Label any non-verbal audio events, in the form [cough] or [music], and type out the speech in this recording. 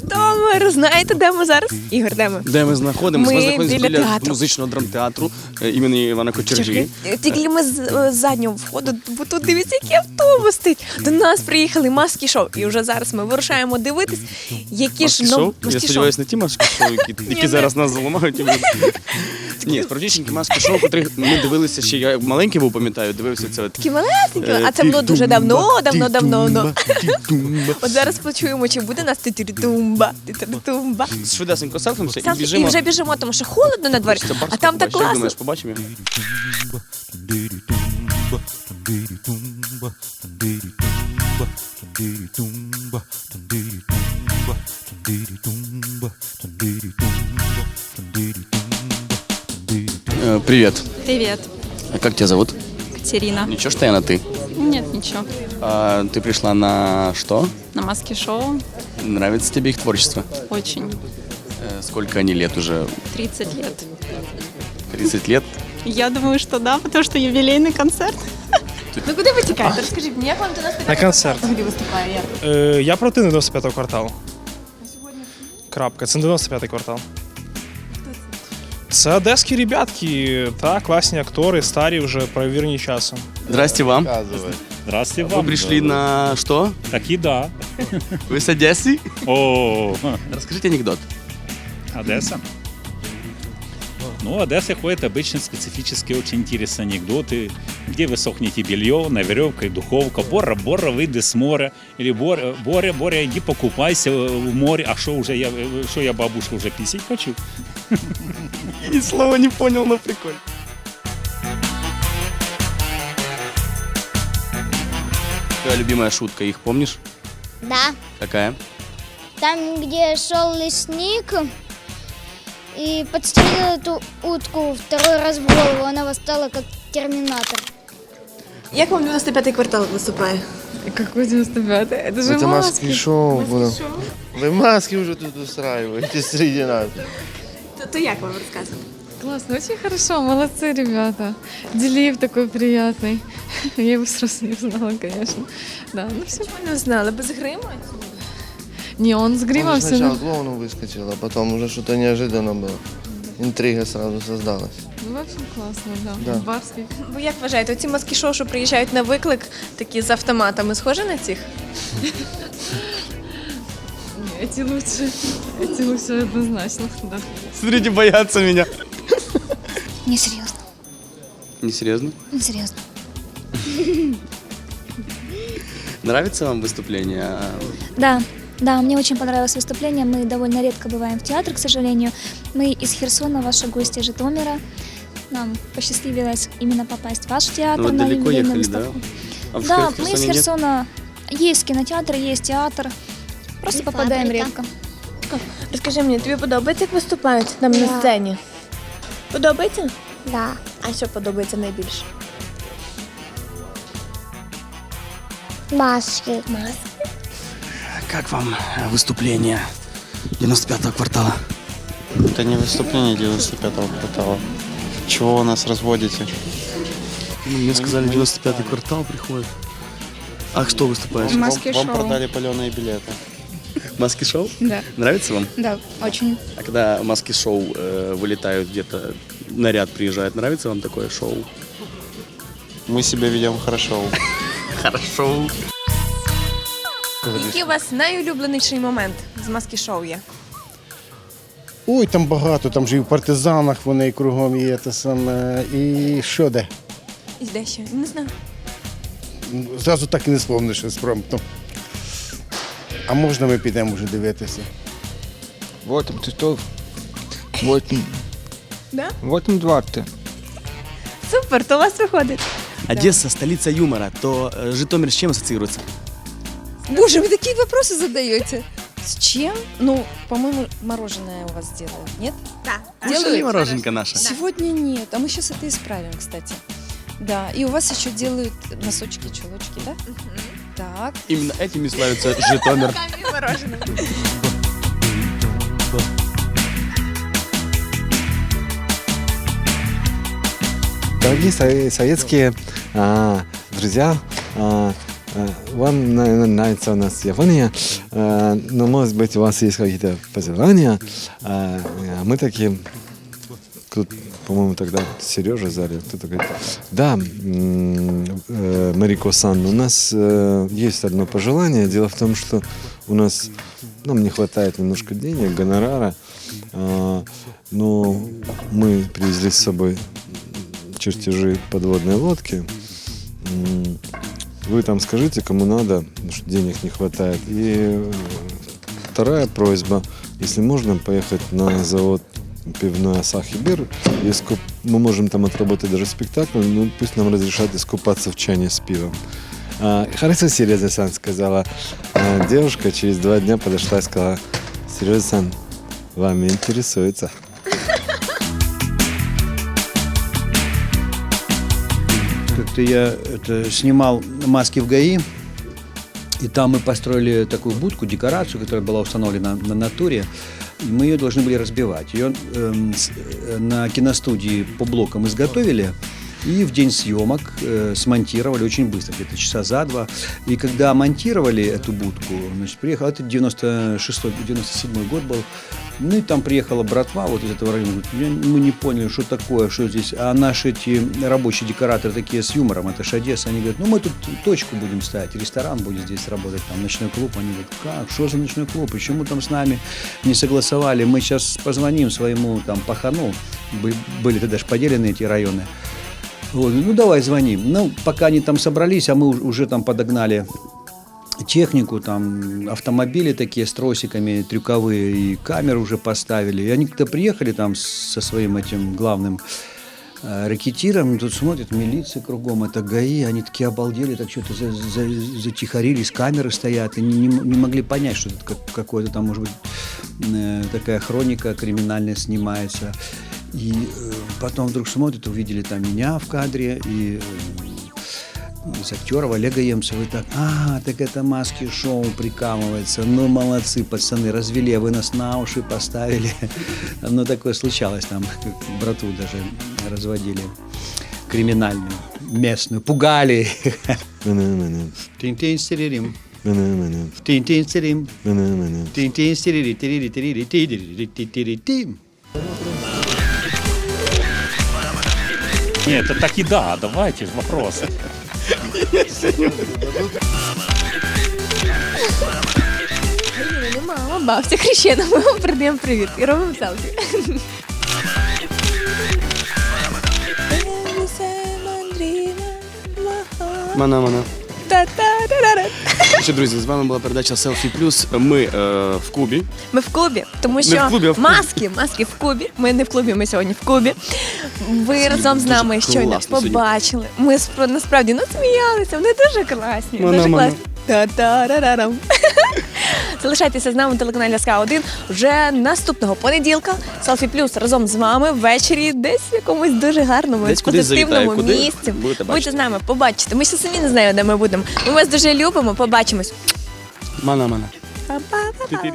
Житомир! Знаєте, де ми зараз? Ігор, де ми? Де ми знаходимося? Ми Ми знаходимося біля біля, театру. музичного драмтеатру е, імені Івана Кочержі. Тільки ми з е, заднього входу, бо тут дивіться, який автобус стоїть. До нас приїхали маски шоу. І вже зараз ми вирушаємо дивитись, які ж Маски шоу? нов- Я сподіваюся, не ті маски шоу, які, [laughs] Ні, які зараз нас заламають. і будуть- Ні, справдішенькі маски шоу, котрих ми дивилися ще я маленький був, пам'ятаю, дивився це. от, Такі малесенькі, е, а це було дуже давно, давно, давно. От зараз почуємо, чи буде нас титіритумба, титіритумба. Швидесенько селфимося і Селфі, І біжимо. вже біжимо, тому що холодно на дворі, Це а Барська там так побачиш, як класно. думаєш, побачимо? Э, Привет. Привет, А Как тебя зовут? Катерина. Ничего, что я на ты. Нет, ничего. А, ты пришла на что? На маске шоу Нравится тебе их творчество? очень. Э, Сколько они лет уже? 30 лет. 30 лет? Я думаю, что да, потому что юбилейный концерт. Ну куди ви тікаєте? Розкажіть мені, як вам до нас На концерт. взагалі виступає? Як? Е, я проти 95-го кварталу. Крапка. Це 95-й квартал. Це одеські ребятки, та класні актори, старі вже перевірені часом. Здрасте вам. Здравствуйте Вы вам. пришли на что? Таки да. Вы с Одессы? О, Расскажите анекдот. Одесса. Ну, Одесса ходит обычно специфические, очень интересные анекдоты, где вы сохнете белье, на веревке духовка, Бора, Бора, выйди с моря, или Боря, Боря, Боря, иди покупайся в море, а что уже я, что я бабушка уже писать хочу? Ни слова не понял, но прикольно. Твоя любимая шутка, их помнишь? Да. Какая? Там, где шел лесник и подстрелил эту утку второй раз в голову, она восстала как терминатор. Як вам 95-й квартал виступає? Какой 95 Это же Это маски. маски шоу было. Вы маски уже тут устраиваете среди нас. То, то як вам розказувати? Классно, очень хорошо, молодцы ребята. Делиев такой приятный. [laughs] Я его сразу не узнала, конечно. Да, ну все. Ми не знали, без гриму? Не, он с гримом Он все. сначала клоуном выскочил, а потом уже что-то неожиданно было. Интрига сразу создалась. Ну, в общем, классно, да. Да. Барский. Ви як вважаєте, оці маски шоу, що приїжджають на виклик, такі з автоматами, схожі на цих? Не, эти лучше. Эти лучше однозначно, да. Смотрите, боятся меня. Несерьезно. Несерьезно? Несерьезно. [laughs] Нравится вам выступление? Да, да, мне очень понравилось выступление. Мы довольно редко бываем в театре, к сожалению. Мы из Херсона, ваши гости из Житомира. Нам посчастливилось именно попасть в ваш театр Ну, вы на далеко юбилейную ехали, да? выставку. А в Да, Хер- мы из Херсоне нет? Херсона. Есть кинотеатр, есть театр. Просто И попадаем фабрика. редко. Розкажи мені, тобі подобається, як виступають там на Да. сцені? Подобається? Да. А що подобається найбільше? Маски. Как вам э, выступление 95-го квартала? Это не выступление 95-го квартала. Чего вы нас разводите? Ну, мне сказали, 95-й квартал приходит. А что выступаешь? Маски вам, вам шоу. продали паленые билеты. Маски шоу? Да. Нравится вам? Да, очень. А когда маски шоу э, вылетают где-то, наряд приезжает, нравится вам такое шоу? Мы себя ведем хорошо. [laughs] Хорошо. Який у вас найулюбленіший момент з маски шоу є? Ой, там багато, там же і в партизанах вони і кругом є те саме. І що де? І де ще? Не знаю. Зразу так і не спомниш спромтно. А можна ми підемо вже дивитися? Вот там Титов. Вот, Да? вот им двадцать. Супер, то у вас виходить. Одесса столица юмора, то э, Житомир с чем ассоциируется? Боже, вы такие вопросы задаете. С чем? Ну, по-моему, мороженое у вас делают, нет? Так. Делали мороженка наша? Сегодня нет, а мы сейчас это исправим, кстати. Да, и у вас еще делают носочки, чулочки, да? Так. Именно этими славится Житомир. [laughs] Дорогие сове- советские а, друзья, а, Э, Вам, наверное, нравится у нас Япония, э, но, может быть, у вас есть какие-то пожелания. А а мы такие, по-моему, тогда Сережа Заря, кто-то говорит, да, э, Марико-сан, у нас э, есть одно пожелание. Дело в том, что у нас нам не хватает немножко денег, гонорара, а, но мы привезли с собой чертежи подводной лодки. Вы там скажите, кому надо, потому что денег не хватает. И вторая просьба, если можно поехать на завод пивной Асахи Бир, и мы можем там отработать даже спектакль, ну пусть нам разрешат искупаться в чане с пивом. А, хорошо, Сережа-сан сказала. А, девушка через два дня подошла и сказала, Сережа-сан, вами интересуется. Как-то я это, снимал маски в ГАИ, и там мы построили такую будку, декорацию, которая была установлена на натуре. Мы ее должны были разбивать. Ее эм, э, на киностудии по блокам изготовили. И в день съемок э, смонтировали очень быстро, где-то часа за два. И когда монтировали эту будку, значит, приехал, это 96-97 год был, ну и там приехала братва вот из этого района, говорит, «Я- мы не поняли, что такое, что здесь. А наши эти рабочие декораторы такие с юмором, это ж Одесса, они говорят, ну мы тут точку будем ставить, ресторан будет здесь работать, там ночной клуб. Они говорят, как, что за ночной клуб, почему там с нами не согласовали, мы сейчас позвоним своему там пахану, Бы- были тогда же поделены эти районы. Вот, ну давай звоним. Ну, пока они там собрались, а мы уж- уже там подогнали технику, там автомобили такие с тросиками трюковые, и камеры уже поставили. И они когда приехали там со своим этим главным э, ракетиром, тут смотрят, милиция кругом, это ГАИ, они такие обалдели, так что-то за- за- затихарились, камеры стоят, и не, не могли понять, что это как- какое-то там, может быть, э, такая хроника криминальная снимается. И э, потом вдруг смотрят, увидели там меня в кадре, и э, из актеров Олега Емцева, и так, а, так это маски шоу прикалывается, ну молодцы, пацаны, развели, вы нас на уши поставили. [laughs] Ну, такое случалось там, брату даже разводили криминальную, местную, пугали. [laughs] Тин-тин-сиририм, тин-тин-сирим, тин-тин-сирири, тирири, Нет, это так и да, давайте вопросы. Ні, не мама, бабця хрещена, ми вам передаємо привіт і робимо селфі. Мана, мана. Та-та-ра-ра-ра. Що, друзі, з вами була передача Селфі Плюс. Ми е, в Кубі. Ми в клубі, тому Не що в клубі, а в клубі. маски, маски в клубі. Ми не в клубі, ми сьогодні в клубі. Ви разом з дуже нами щойно класно сьогодні. побачили. Ми спро- насправді насміялися, вони дуже класні. Мана, дуже класні. Та-та-ра-ра-рам. Залишайтеся з нами на телеканалі СК 1 вже наступного понеділка. Селфі Плюс разом з вами ввечері, десь в якомусь дуже гарному Десь кудись позитивному завітаю. Куди? місці. Будете Будьте бачити. з нами, побачите. Ми ще самі не знаємо, де ми будемо. Ми вас дуже любимо. Побачимось. Мана, мана. Па-па-па-па.